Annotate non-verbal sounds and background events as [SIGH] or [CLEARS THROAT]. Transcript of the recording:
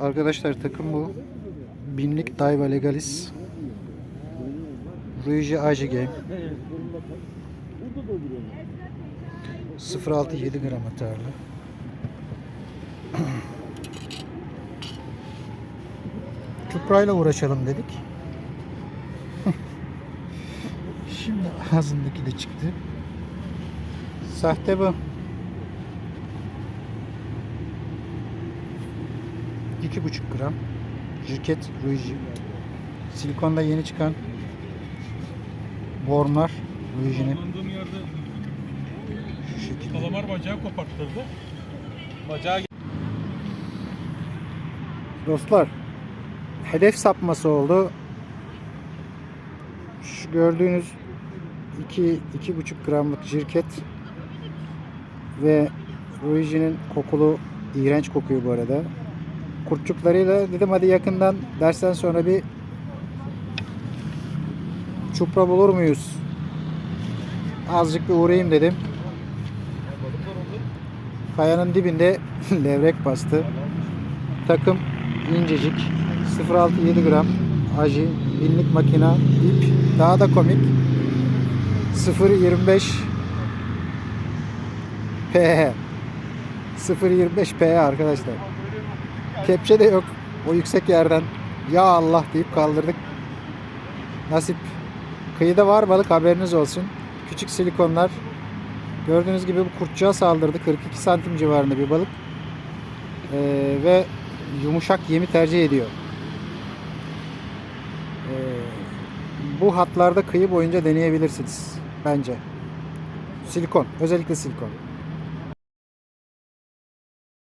Arkadaşlar takım bu. Binlik Daiwa Legalis. Ruiji AJ Game. 0.67 gram atarlı. [CLEARS THROAT] Çuprayla uğraşalım dedik. [LAUGHS] Şimdi ağzındaki de çıktı. Sahte bu. İki buçuk gram. Jirket Ruiji. Silikonda yeni çıkan bormlar Ruiji'nin şu şekilde. kalamar bacağı koparttırdı. Bacağı Dostlar hedef sapması oldu. Şu gördüğünüz 2 iki, buçuk gramlık jirket ve Ruiji'nin kokulu iğrenç kokuyor bu arada. Kurtçuklarıyla dedim hadi yakından dersten sonra bir çupra bulur muyuz? Azıcık bir uğrayayım dedim. Kayanın dibinde [LAUGHS] levrek bastı. Takım incecik 0.67 gram aji binlik makina ip daha da komik 0.25 PH 0.25 PH arkadaşlar kepçe de yok. O yüksek yerden ya Allah deyip kaldırdık. Nasip. Kıyıda var balık haberiniz olsun. Küçük silikonlar. Gördüğünüz gibi bu kurtçuğa saldırdı. 42 santim civarında bir balık. Ee, ve yumuşak yemi tercih ediyor. Ee, bu hatlarda kıyı boyunca deneyebilirsiniz bence. Silikon, özellikle silikon.